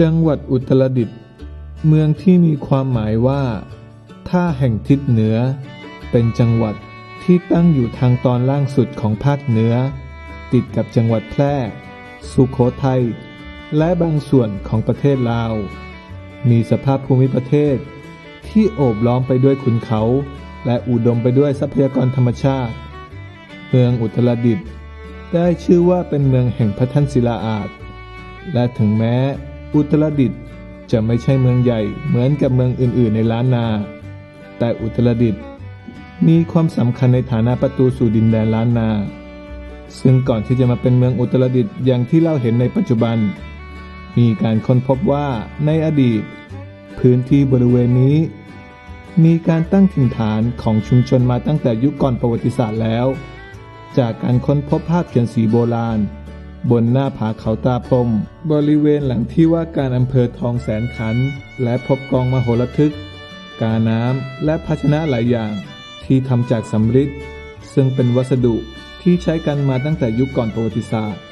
จังหวัดอุตรดิตถ์เมืองที่มีความหมายว่า ท่าแห่งทิศเหนือ เป็นจังหวัดที่ตั้งอยู่ทางตอนล่างสุดของภาคเหนือ ติดกับจังหวัดแพร่ สุโขทัย และบางส่วนของประเทศลาว มีสภาพภูมิประเทศ ที่โอบล้อมไปด้วยขุนเขา และอุดมไปด้วยทรัพยากรธรรมชาติ เมืองอุตรดิตถ์ได้ชื่อว่าเป็นเมืองแห่งพระท่านศิลาอาจและถึงแม้ อุตรดิตถ์จะไม่ใช่เมืองใหญ่เหมือนกับเมืองอื่นๆในล้านนา แต่อุตรดิตถ์มีความสำคัญในฐานะประตูสู่ดินแดนล้านนา ซึ่งก่อนที่จะมาเป็นเมืองอุตรดิตถ์อย่างที่เราเห็นในปัจจุบัน มีการค้นพบว่าในอดีต พื้นที่บริเวณนี้ มีการตั้งถิ่นฐานของชุมชนมาตั้งแต่ยุคก่อนประวัติศาสตร์แล้ว จากการค้นพบภาพเขียนสีโบราณ บนหน้าผาเขาตาพรมบริเวณหลังที่ว่าการอำเภอทองแสนขัน และพบกองมโหระทึก กาน้ำและภาชนะหลายอย่าง ที่ทำจากสำริดซึ่งเป็นวัสดุที่ใช้กันมาตั้งแต่ยุคก่อนประวัติศาสตร์